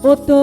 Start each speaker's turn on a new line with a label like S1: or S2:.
S1: ও তো